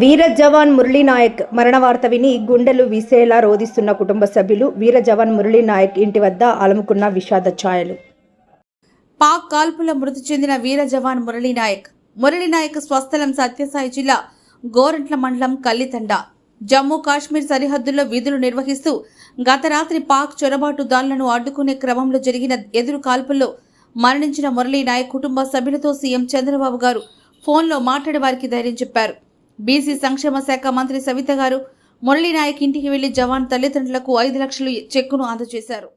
వీర జవాన్ మురళీనాయక్ మరణ వార్త విని గుండెలు వీసేలా రోధిస్తున్న కుటుంబ సభ్యులు వీర జవాన్ మురళీనాయక్ ఇంటి వద్ద అలముకున్న విషాద ఛాయలు. పాక్ కాల్పుల మృతి చెందిన వీర జవాన్ మురళీనాయక్ మురళీనాయక్ స్వస్థలం సత్యసాయి జిల్లా గోరంట్ల మండలం కల్లితండ. జమ్మూ కాశ్మీర్ సరిహద్దుల్లో విధులు నిర్వహిస్తూ గత రాత్రి పాక్ చొరబాటుదారులను అడ్డుకునే క్రమంలో జరిగిన ఎదురు కాల్పుల్లో మరణించిన మురళీనాయక్ కుటుంబ సభ్యులతో సీఎం చంద్రబాబు గారు ఫోన్లో మాట్లాడే వారికి ధైర్యం చెప్పారు. బీసీ సంక్షేమ శాఖ మంత్రి సవిత గారు మురళీ నాయక్ ఇంటికి వెళ్ళి జవాన్ తల్లిదండ్రులకు ఐదు లక్షలు చెక్కును అందజేశారు.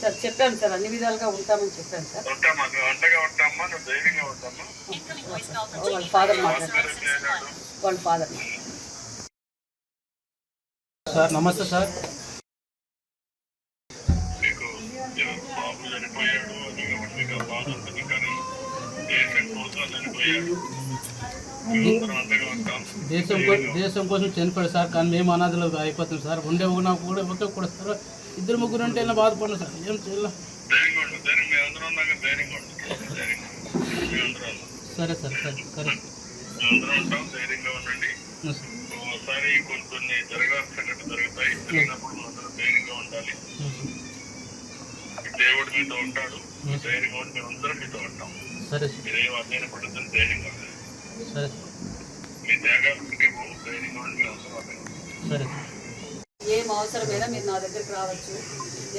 సార్? చెప్పాను సార్ అన్ని విధాలుగా ఉంటామని చెప్పాను సార్. వాళ్ళ ఫాదర్ మాట్లాడారు. వాళ్ళ ఫాదర్. సార్ నమస్తే సార్. చనిపోయాడు. బాధ ఉంటుంది కానీ దేశం కోసం చనిపోయాడు. దేశం దేశం కోసం చనిపోయాడు సార్ కానీ మేము అనాథలు అయిపోతాం సార్. ఉండే ఒక కూడా ఒకే కూడా సార్ ఇద్దరు ముగ్గురు ఉంటే ఇలా బాధపడిన సార్. ఏం చేయాలి. సరే సార్ సరే సరే. ఉంటాం. ధైర్యంగా ఉండండి. ఒకసారి కొన్ని కొన్ని జరగాల్సిన సంఘటన జరుగుతాయి. జరిగినప్పుడు అందరం ధైర్యంగా ఉండాలి ఉం, దేవుడు మీతో ఉంటాడు. మీ ధైర్యంగా ఉండి మేమందరం మీతో ఉంటాం. సరే సార్. మీరేం అధ్యయన పడుతుంది ధైర్యంగా మీ త్యాగాలు పోవు ధైర్యంగా ఉండి మేము అందరం అదే సరే సార్. ఏం అవసరమైనా మీరు నా దగ్గరికి రావచ్చు.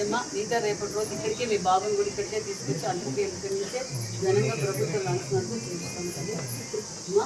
ఏమ్మా మిగతా రేపటి రోజు ఇక్కడికి మీ బాబుని కూడా ఇక్కడికే తీసుకొచ్చి అందరికీ వెళ్ళిపోయితే ఘనంగా ప్రభుత్వం లాంఛనాలతో చేస్తాను కదా. అమ్మా.